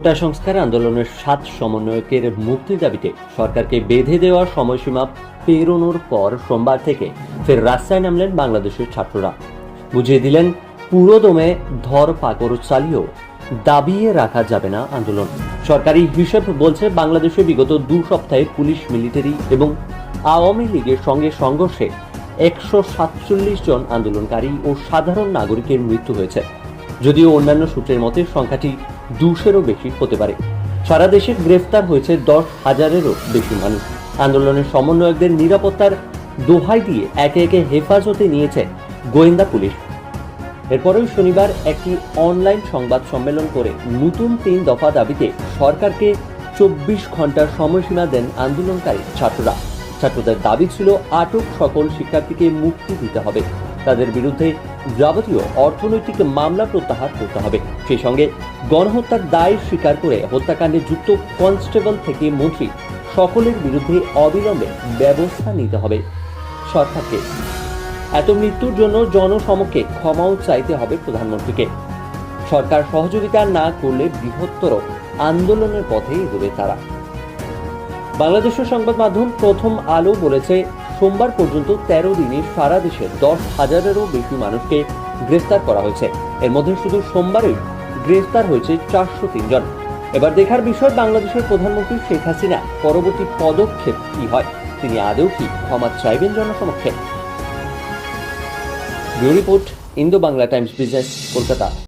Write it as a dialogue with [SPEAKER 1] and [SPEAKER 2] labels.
[SPEAKER 1] কোটা সংস্কার আন্দোলনের সাত সমন্বয়কের মুক্তির দাবিতে সরকারকে বেঁধে দেওয়ার সময়সীমা পেরোনোর পর সোমবার থেকে ফের রাস্তায় নামলেন বাংলাদেশের ছাত্ররা। বুঝিয়ে দিলেন, পুরোদমে ধর পাকড় চালিয়েও দাবিয়ে রাখা যাবে না আন্দোলন। সরকারি হিসেব বলছে, বাংলাদেশে বিগত দু সপ্তাহে পুলিশ, মিলিটারি এবং আওয়ামী লীগের সঙ্গে সংঘর্ষে একশো সাতচল্লিশ জন আন্দোলনকারী ও সাধারণ নাগরিকের মৃত্যু হয়েছে। যদিও অন্যান্য সূত্রের মতে, সংখ্যাটি দুশেরও বেশি হতে পারে। সারা দেশে গ্রেফতার হয়েছে দশ হাজারেরও বেশি মানুষ। আন্দোলনের সমন্বয়কদের নিরাপত্তার দোহাই দিয়ে একে একে হেফাজতে নিয়েছে গোয়েন্দা পুলিশ। এরপরেও শনিবার একটি অনলাইন সংবাদ সম্মেলন করে নতুন তিন দফা দাবিতে সরকারকে চব্বিশ ঘণ্টার সময়সীমা দেন আন্দোলনকারী ছাত্ররা। ছাত্রদের দাবি ছিল, আটক সকল শিক্ষার্থীকে মুক্তি দিতে হবে। তাদের বিরুদ্ধে যাবতীয় অর্থনৈতিক মামলা প্রত্যাহার করতে হবে। সেই সঙ্গে গণহত্যার দায় স্বীকার করে হত্যাকাণ্ডে যুক্ত কনস্টেবল থেকে মন্ত্রী সকলের বিরুদ্ধে অবিলম্বে ব্যবস্থা নিতে হবে সরকারকে। এত মৃত্যুর জন্য জনসমক্ষে ক্ষমাও চাইতে হবে প্রধানমন্ত্রীকে। সরকার সহযোগিতা না করলে বৃহত্তর আন্দোলনের পথে এগোবে তারা। বাংলাদেশের সংবাদ মাধ্যম প্রথম আলো বলেছে সোমবার পর্যন্ত তেরো দিনে সারা দেশে দশ হাজারেরও বেশি মানুষকে গ্রেফতার করা হয়েছে। এর মধ্যে শুধু সোমবারই গ্রেফতার হয়েছে চারশো তিনজন। এবার দেখার বিষয়, বাংলাদেশের প্রধানমন্ত্রী শেখ হাসিনা পরবর্তী পদক্ষেপ কি হয়? তিনি আদৌ কি ক্ষমা চাইবেন জনসমক্ষে? Report Indo Bangla Times business, Kolkata.